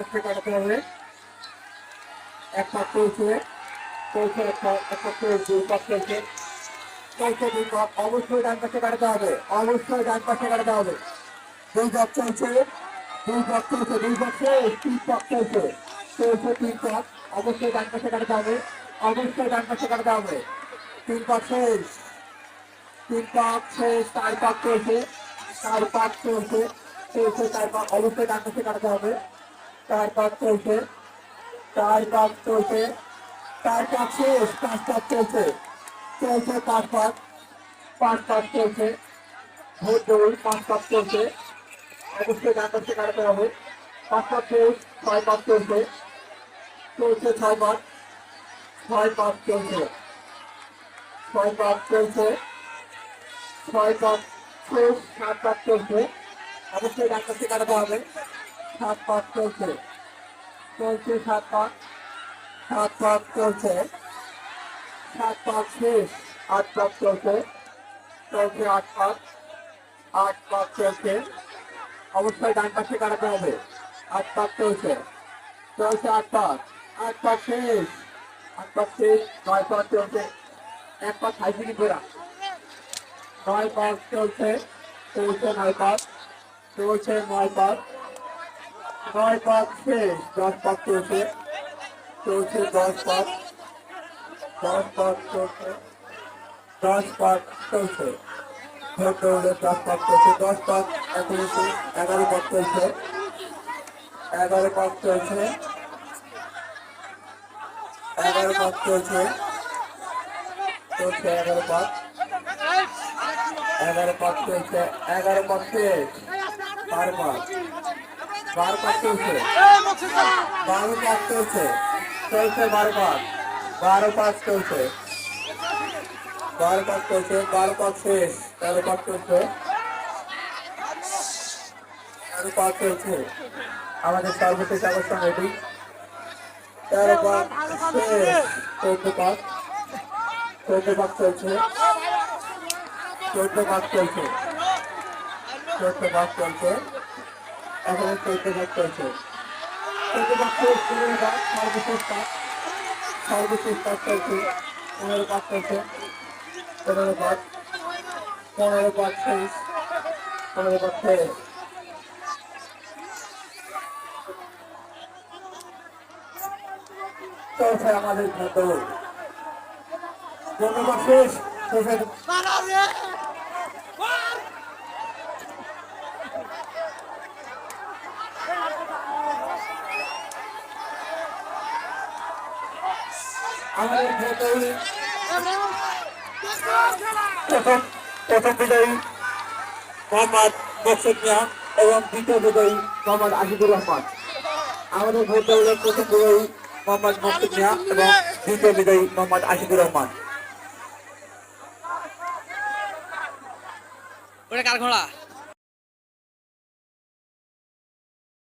কাটাতে হবে এক পাক দুই পাক পাক অবশ্যই ডান পাশে কাটাতে হবে, অবশ্যই ডান পাশে হবে। দুই পাক চলছে দুই পাক দুই পাক তিন পাক চলছে তিন পাক অবশ্যই ডান পাশে হবে, অবশ্যই ডান পাশে হবে। তিন পাক তিন পাক শেষ, চার পাক চলছে চলছে চলছে চার অবশ্যই ডান পাশে কাটাতে হবে। চার পাক চলছে চার পাক চলছে চার পাক শেষ পাঁচ পাক চলছে চলছে পাঁচ পাক পাঁচ পাক চলছে ভোট দৌড় পাঁচ পাক চলছে অবশ্যই ডান পাশে কাটাতে হবে পাঁচ পাক শেষ ছয় পাক চলছে চলছে ছয় পাক ছয় পাক চলছে ছয় পাক চলছে ছয় পাক শেষ সাত পাক চলছে অবশ্যই ডান পাশে কাটাতে হবে সাত পাঁচ চলছে। চলছে সাত পাঁচ। সাত পাঁচ চলছে। সাত পাঁচ শেষ। আট পাঁচ চলছে। চলছে আট পাঁচ। আট পাঁচ চলছে। অবশ্যই ডান পাশে কাটাতে হবে। আট পাঁচ চলছে। চলছে আট পাঁচ। আট পাঁচ শেষ। আট পাঁচ শেষ। নয় পাঁচ চলছে। এক পাক হাইফিনি ঘোরা নয় পাঁচ চলছে। চলছে নয় পাক চলছে নয় পাক নয় পাঁচ শেষ দশ পাক চলছে। চলছে দশ পাঁচ। দশ পাঁচ চলছে। দশ পাক চলছে। দশ পাক চলছে। দশ পাক এখন এগারো পাঁচ চলছে। এগারো পাঁচ চলছে। এগারো পাঁচ চলছে। চলছে এগারো পাঁচ। এগারো পাঁচ চলছে। এগারো পাঁচ বারো পাক বারো পাক চলছে বারো পাক চলছে চলছে বারো পাক বারো পাক চলছে বারো পাক চলছে বারো পাক শেষ। তেরো পাক চলছে তেরো পাক চলছে আমাদের সর্বশেষ অবস্থান এটি তেরো পাক শেষ। চৌদ্দ পাক চৌদ্দ পাক চলছে। চৌদ্দ পাক চলছে। চৌদ্দ পাক চলছে। এখন পাক চলছে পাক শেষ। পনেরো সর্বশেষ পাক সর্বশেষ পাক চলছে আমাদের পনেরো পাক শেষ। শেষের আমাদের দৌড়ে প্রথম প্রথম বিজয়ী মোহাম্মদ বক্সিদ মিয়া এবং দ্বিতীয় বিজয়ী মোহাম্মদ আজিদুর রহমান। আমাদের ভোট দৌড়ের প্রথম বিজয়ী মোহাম্মদ বক্সিদ মিয়া এবং দ্বিতীয় বিজয়ী মোহাম্মদ আজিদুর রহমান। ওটা কার ঘোড়া?